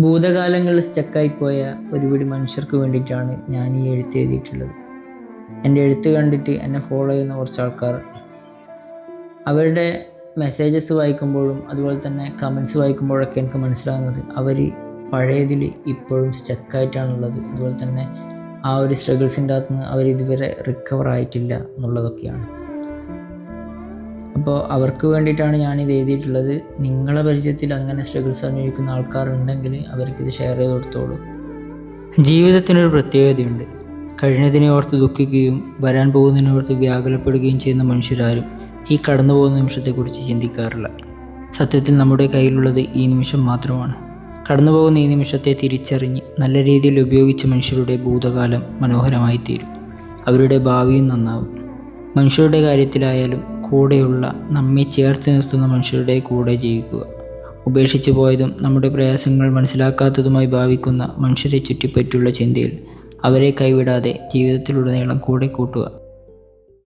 ഭൂതകാലങ്ങളിൽ സ്റ്റക്കായിപ്പോയ ഒരുപിടി മനുഷ്യർക്ക് വേണ്ടിയിട്ടാണ് ഞാൻ ഈ എഴുത്ത് എഴുതിയിട്ടുള്ളത്. എന്റെ എഴുത്ത് കണ്ടിട്ട് എന്നെ ഫോളോ ചെയ്യുന്ന കുറച്ച് ആൾക്കാർ. അവരുടെ മെസ്സേജസ് വായിക്കുമ്പോഴും അതുപോലെ തന്നെ കമൻസ് വായിക്കുമ്പോഴൊക്കെ എനിക്ക് മനസ്സിലാകുന്നത് അവർ പഴയതിൽ ഇപ്പോഴും സ്റ്റക്കായിട്ടാണുള്ളത്. അതുപോലെ തന്നെ ആ ഒരു സ്ട്രഗിൾസിന്റെ അകത്ത് നിന്ന് അവർ ഇതുവരെ റിക്കവർ ആയിട്ടില്ല എന്നുള്ളതൊക്കെയാണ്. അപ്പോൾ അവർക്ക് വേണ്ടിയിട്ടാണ് ഇത് എഴുതിയിട്ടുള്ളത്. നിങ്ങളെ പരിചയത്തിൽ അങ്ങനെ സ്ട്രഗിൾസ് അനുഭവിക്കുന്ന ആൾക്കാരുണ്ടെങ്കിൽ അവർക്കിത് ഷെയർ ചെയ്ത് കൊടുത്തോളൂ. ജീവിതത്തിനൊരു പ്രത്യേകതയുണ്ട്. കഴിഞ്ഞതിനെ ഓർത്ത് ദുഃഖിക്കുകയും വരാൻ പോകുന്നതിനെ ഓർത്ത് വ്യാകുലപ്പെടുകയും ചെയ്യുന്ന മനുഷ്യരാരും ഈ കടന്നു പോകുന്ന നിമിഷത്തെക്കുറിച്ച് ചിന്തിക്കാറില്ല. സത്യത്തിൽ നമ്മുടെ കയ്യിലുള്ളത് ഈ നിമിഷം മാത്രമാണ്. കടന്നു പോകുന്ന ഈ നിമിഷത്തെ തിരിച്ചറിഞ്ഞ് നല്ല രീതിയിൽ ഉപയോഗിച്ച മനുഷ്യരുടെ ഭൂതകാലം മനോഹരമായി തീരും അവരുടെ ഭാവിയും നന്നാവും. മനുഷ്യരുടെ കാര്യത്തിലായാലും കൂടെയുള്ള നമ്മെ ചേർത്ത് നിർത്തുന്ന മനുഷ്യരുടെ കൂടെ ജീവിക്കുക. ഉപേക്ഷിച്ചു പോയതും നമ്മുടെ പ്രയാസങ്ങൾ മനസ്സിലാക്കാത്തതുമായി ഭാവിക്കുന്ന മനുഷ്യരെ ചുറ്റിപ്പറ്റിയുള്ള ചിന്തയിൽ അവരെ കൈവിടാതെ ജീവിതത്തിലുടനീളം കൂടെ കൂട്ടുക.